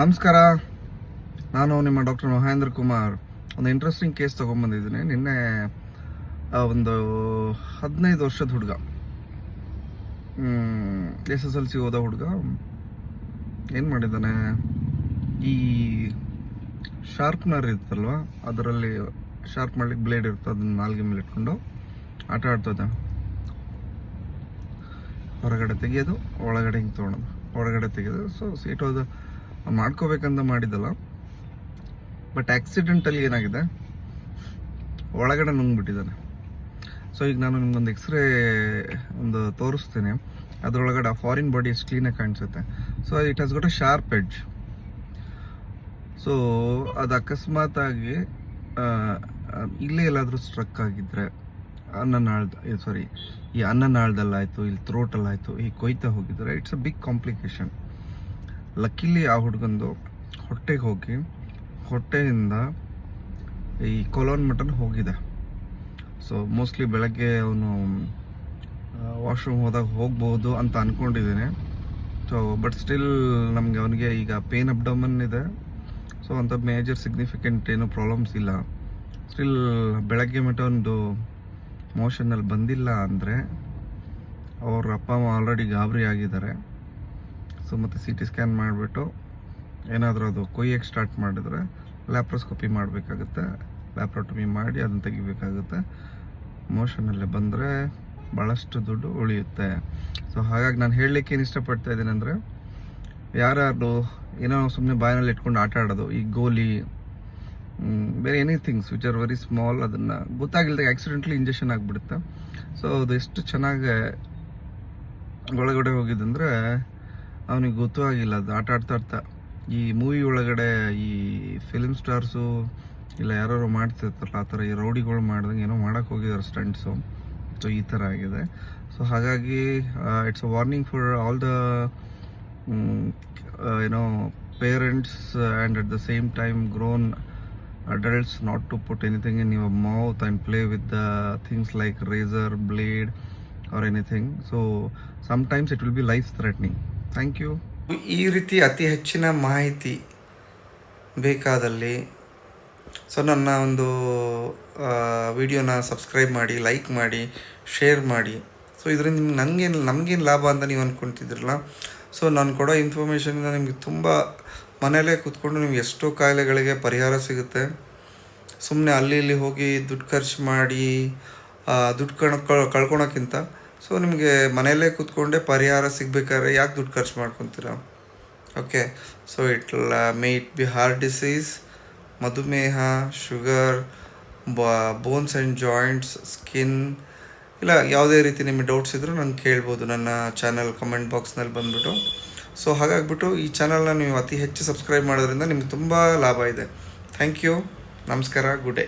ನಮಸ್ಕಾರ. ನಾನು ನಿಮ್ಮ ಡಾಕ್ಟರ್ ಮಹೇಂದ್ರ ಕುಮಾರ್. ಒಂದು ಇಂಟ್ರೆಸ್ಟಿಂಗ್ ಕೇಸ್ ತೊಗೊಂಬಂದಿದ್ದೀನಿ ನಿನ್ನೆ ಒಂದು ಹದಿನೈದು ವರ್ಷದ ಹುಡುಗ. ಎಸ್ ಎಸ್ ಎಲ್ ಸಿ ಓದೋ ಹುಡುಗ. ಏನು ಮಾಡಿದ್ದಾನೆ? ಈ ಶಾರ್ಪ್ನರ್ ಇರುತ್ತಲ್ವ? ಅದರಲ್ಲಿ ಶಾರ್ಪ್ ಮಾಡ್ಲಿಕ್ಕೆ ಬ್ಲೇಡ್ ಇರುತ್ತೆ. ಅದನ್ನ ನಾಲ್ಗೆ ಮೇಲೆ ಇಟ್ಕೊಂಡು ಆಟ ಆಡ್ತದೆ ಹೊರಗಡೆ ತೆಗೆಯೋದು, ಒಳಗಡೆ ಹಿಂಗೆ ತೊಗೊಳೋದು ಹೊರಗಡೆ ತೆಗೆಯೋದು ಸೊ ಸೀಟ್ ಹೋದ ಮಾಡ್ಕೋಬೇಕಂತ ಮಾಡಿದ್ದಲ್ಲ. ಬಟ್ ಆಕ್ಸಿಡೆಂಟಲ್ಲಿ ಏನಾಗಿದೆ? ಒಳಗಡೆ ನುಂಗ್ಬಿಟ್ಟಿದ್ದಾನೆ. ಸೊ ಈಗ ನಾನು ನಿಮ್ಗೊಂದು ಎಕ್ಸ್ರೇ ಒಂದು ತೋರಿಸ್ತೀನಿ. ಅದರೊಳಗಡೆ ಆ ಫಾರಿನ್ ಬಾಡಿ ಎಷ್ಟು ಕ್ಲೀನಾಗಿ ಕಾಣಿಸುತ್ತೆ. So it has got a sharp edge so ಅದು ಅಕಸ್ಮಾತ್ ಆಗಿ ಆ, ಆ, ಇಲ್ಲೇ ಎಲ್ಲಾದರೂ ಸ್ಟ್ರಕ್ ಆಗಿದ್ರೆ ಅನ್ನನಾಳ್ದ ಸಾರಿ ಈ ಅನ್ನನಾಳ್ದಲ್ಲಾಯಿತು ಇಲ್ಲಿ ಥ್ರೋಟಲ್ಲಾಯಿತು ಈ ಕೊಯ್ತಾ ಹೋಗಿದ್ರೆ it's a big complication luckily ಆ ಹುಡುಗಂದು ಹೊಟ್ಟೆಗೆ ಹೋಗಿ, ಹೊಟ್ಟೆಯಿಂದ ಈ ಕೊಲೋನ್ ಮಟನ್ ಹೋಗಿದೆ. ಸೊ ಮೋಸ್ಟ್ಲಿ ಬೆಳಗ್ಗೆ ಅವನು ವಾಶ್ರೂಮ್ ಹೋದಾಗ ಹೋಗ್ಬೋದು ಅಂತ ಅಂದ್ಕೊಂಡಿದ್ದೀನಿ ಸೊ ಬಟ್ ಸ್ಟಿಲ್ ನಮಗೆ ಅವನಿಗೆ ಈಗ ಪೇನ್ ಅಬ್ಡಮನ್ ಇದೆ. ಸೊ ಅಂಥ ಮೇಜರ್ ಸಿಗ್ನಿಫಿಕೆಂಟ್ ಏನೂ ಪ್ರಾಬ್ಲಮ್ಸ್ ಇಲ್ಲ. ಸ್ಟಿಲ್ ಬೆಳಗ್ಗೆ ಮಟ್ಟ ಒಂದು ಮೋಷನಲ್ಲಿ ಬಂದಿಲ್ಲ ಅಂದರೆ, ಅವ್ರ ಅಪ್ಪ ಅಮ್ಮ ಆಲ್ರೆಡಿ ಗಾಬರಿ ಆಗಿದ್ದಾರೆ. ಸೊ ಮತ್ತು ಸಿ ಟಿ ಸ್ಕ್ಯಾನ್ ಮಾಡಿಬಿಟ್ಟು ಏನಾದರೂ ಅದು ಕೊಯ್ಯಕ್ಕೆ ಸ್ಟಾರ್ಟ್ ಮಾಡಿದ್ರೆ ಲ್ಯಾಪ್ರೋಸ್ಕೋಪಿ ಮಾಡಬೇಕಾಗುತ್ತೆ. ಲ್ಯಾಪ್ರೋಟಮಿ ಮಾಡಿ ಅದನ್ನು ತೆಗಿಬೇಕಾಗುತ್ತೆ. ಮೋಷನಲ್ಲೇ ಬಂದರೆ ಭಾಳಷ್ಟು ದುಡ್ಡು ಉಳಿಯುತ್ತೆ. ಸೊ ಹಾಗಾಗಿ ನಾನು ಹೇಳಲಿಕ್ಕೆ ಏನು ಇಷ್ಟಪಡ್ತಾ ಇದ್ದೀನಿ ಅಂದರೆ ಯಾರ್ಯಾರು ಏನೋ ಸುಮ್ಮನೆ ಬಾಯಿನಲ್ಲಿ ಇಟ್ಕೊಂಡು ಆಟ ಆಡೋದು, ಈ ಗೋಲಿ ಬೇರೆ anythings which are very small ಅದನ್ನು ಗೊತ್ತಾಗಿಲ್ಲದೆ ಆಕ್ಸಿಡೆಂಟ್ಲಿ ಇಂಜೆಕ್ಷನ್ ಆಗಿಬಿಡುತ್ತೆ. ಸೊ ಅದು ಎಷ್ಟು ಚೆನ್ನಾಗಿ ಒಳಗಡೆ ಹೋಗಿದ್ದಂದ್ರೆ ಅವನಿಗೆ ಗೊತ್ತೂ ಆಗಿಲ್ಲ, ಅದು ಆಟ ಆಡ್ತಾ ಆಡ್ತಾ. ಈ ಮೂವಿ ಒಳಗಡೆ ಈ ಫಿಲ್ಮ್ ಸ್ಟಾರ್ಸು ಇಲ್ಲ ಯಾರು ಮಾಡ್ತಿರ್ತಾರಲ್ಲ, ಆ ಥರ ಈ ರೌಡಿಗಳು ಮಾಡ್ದಂಗೆ ಏನೋ ಮಾಡೋಕ್ಕೆ ಹೋಗಿದ್ದಾರೆ ಸ್ಟಂಟ್ಸು ಸೊ ಈ ಥರ ಆಗಿದೆ. ಸೊ ಹಾಗಾಗಿ it's a warning for all the ಏನೋ parents and at the same time grown adults not to put anything in your mouth and play with the things like razor, blade or anything. So, sometimes it will be life threatening thank you ಈ ರೀತಿ ಅತಿ ಹೆಚ್ಚಿನ ಮಾಹಿತಿ ಬೇಕಾದಲ್ಲಿ so ನನ್ನ ಒಂದು ವಿಡಿಯೋನ subscribe ಮಾಡಿ ಲೈಕ್ ಮಾಡಿ ಶೇರ್ ಮಾಡಿ. ಸೊ ಇದರಿಂದ ನಿಮ್ಗೆ ನನಗೇನು ನಮಗೇನು ಲಾಭ ಅಂತ ನೀವು ಅಂದ್ಕೊಳ್ತಿದ್ರಲ್ಲ ಸೊ ನಾನು ಕೊಡೋ ಇನ್ಫಾರ್ಮೇಷನಿಂದ ನಿಮಗೆ ತುಂಬ ಮನೆಯಲ್ಲೇ ಕೂತ್ಕೊಂಡು ನಿಮ್ಗೆ ಎಷ್ಟೋ ಕಾಯಿಲೆಗಳಿಗೆ ಪರಿಹಾರ ಸಿಗುತ್ತೆ. ಸುಮ್ಮನೆ ಅಲ್ಲಿ ಇಲ್ಲಿ ಹೋಗಿ ದುಡ್ಡು ಖರ್ಚು ಮಾಡಿ ದುಡ್ಡು ಕಣ್ ಕಳ್ಕೊಳಕ್ಕಿಂತ ಸೊ ನಿಮಗೆ ಮನೆಯಲ್ಲೇ ಕೂತ್ಕೊಂಡೆ ಪರಿಹಾರ ಸಿಗಬೇಕಾದ್ರೆ ಯಾಕೆ ದುಡ್ಡು ಖರ್ಚು ಮಾಡ್ಕೊತೀರಾ? Okay so it may it be heart disease ಮಧುಮೇಹ sugar bones and joints skin ಇಲ್ಲ, ಯಾವುದೇ ರೀತಿ ನಿಮಗೆ ಡೌಟ್ಸ್ ಇದ್ದರೂ ನಂಗೆ ಕೇಳ್ಬೋದು. ನನ್ನ ಚಾನಲ್ ಕಮೆಂಟ್ ಬಾಕ್ಸ್ನಲ್ಲಿ ಬಂದುಬಿಟ್ಟು. ಸೊ ಹಾಗಾಗ್ಬಿಟ್ಟು ಈ ಚಾನಲ್ನ ನೀವು ಅತಿ ಹೆಚ್ಚು ಸಬ್ಸ್ಕ್ರೈಬ್ ಮಾಡೋದ್ರಿಂದ ನಿಮ್ಗೆ ತುಂಬ ಲಾಭ ಇದೆ. ಥ್ಯಾಂಕ್ ಯು ನಮಸ್ಕಾರ. Good day